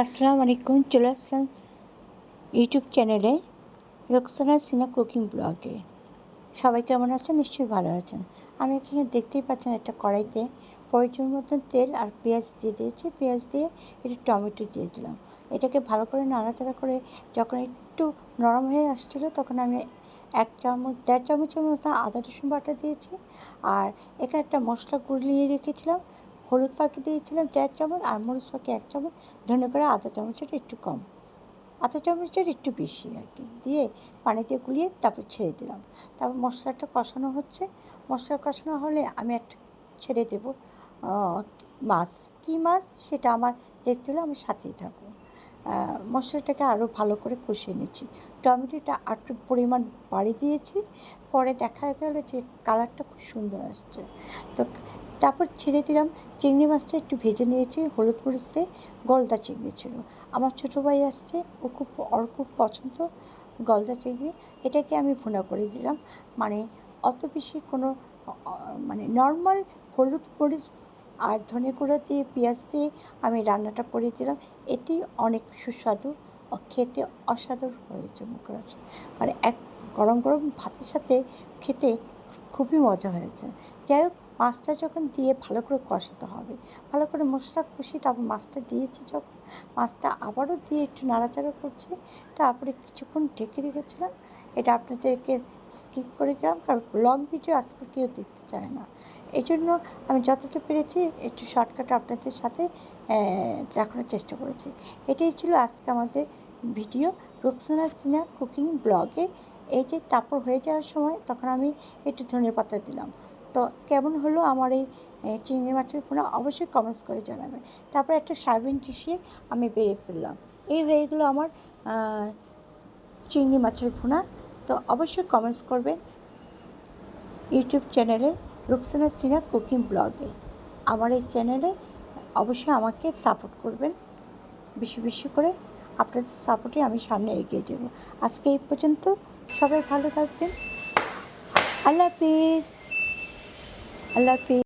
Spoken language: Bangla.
আসসালামু আলাইকুম, চলে আসলাম ইউটিউব চ্যানেলে রোকসানা সিনা কুকিং ব্লগে। সবাই কেমন আছেন? নিশ্চয়ই ভালো আছেন। আমি এখানে দেখতেই পাচ্ছেন একটা কড়াইতে প্রয়োজন মতন তেল আর পেঁয়াজ দিয়ে দিয়েছি। পেঁয়াজ দিয়ে একটু টমেটো দিয়ে দিলাম। এটাকে ভালো করে নাড়াচাড়া করে যখন একটু নরম হয়ে আসছিল, তখন আমি এক চামচ, দেড় চামচের মতো আদা রসুন বাটা দিয়েছি। আর এখানে একটা মশলা গুলিয়ে রেখেছিলাম। হলুদ পাখি দিয়েছিলাম দেড় চামচ, আর মরিচ পাখি এক চামচ, ধনে করে আধা চামচের একটু কম। আধা চামচের একটু বেশি আর কি। দিয়ে পানিতে গুলিয়ে তারপর ছেড়ে দিলাম। তারপর মশলাটা কষানো হচ্ছে। মশলা কষানো হলে আমি একটা ছেড়ে দেবো মাছ। কী মাছ? সেটা আমার দেখতে হলে আমি সাথেই থাকব। মশলাটাকে আরও ভালো করে কষিয়ে নিচ্ছি। টমেটোটা একটু পরিমাণ বাড়ি দিয়েছি, পরে দেখা গেল যে কালারটা খুব সুন্দর আসছে। তো তারপর ছেড়ে দিলাম, চিংড়ি মাছটা একটু ভেজে নিয়েছি, হলুদ মরিচ দিয়ে গলদা চিংড়ি ছিল। আমার ছোটো ভাই আসছে, ও খুব, ওর খুব পছন্দ গলদা চিংড়ি। এটাকে আমি ভুনা করে দিলাম। মানে অত বেশি কোনো মানে নর্মাল হলুদ মরিচ আর ধনে গুঁড়ো দিয়ে পেঁয়াজ দিয়ে আমি রান্নাটা করে দিলাম। এটি অনেক সুস্বাদু খেতে অসাধারণ হয়েছে মুখের মানে এক গরম গরম ভাতের সাথে খেতে খুবই মজা হয়েছে। যাই হোক মাছটা যখন দিয়ে ভালো করে কষাতে হবে, ভালো করে মশলা কষি তারপর মাছটা দিয়েছি যখন, মাছটা আবারও দিয়ে একটু নাড়াচাড়া করছি, তারপরে কিছুক্ষণ ঢেকে রেখেছিলাম। এটা আপনাদেরকে স্কিপ করে গেলাম, কারণ লং ভিডিও আজকাল কেউ দেখতে চায় না। এই জন্য আমি যতটা পেরেছি একটু শর্টকাট আপনাদের সাথে দেখানোর চেষ্টা করেছি। এটাই ছিল আজকে আমাদের ভিডিও রুকসানা সিনা কুকিং ব্লগে এই যে তারপর হয়ে যাওয়ার সময়, তখন আমি একটু ধনে পাতা দিলাম। তো কেমন হলো আমার এই চিংড়ি মাছের পোনা অবশ্যই কমেন্টস করে জানাবে। তারপর একটা সার্ভিং ডিশে আমি বেড়ে ফেললাম। এই হয়ে গেলো আমার চিংড়ি মাছের ভুনা। তো অবশ্যই কমেন্টস করবেন ইউটিউব চ্যানেলে রুকসানা সিনা কুকিং ব্লগে। আমার এই চ্যানেলে অবশ্যই আমাকে সাপোর্ট করবেন। বেশি বেশি করে আপনাদের সাপোর্টে আমি সামনে এগিয়ে যাব। আজকে এই পর্যন্ত সবাই ভালো থাকবেন। আল্লাহ হাফিজ। আল্লাহ হাফিজ।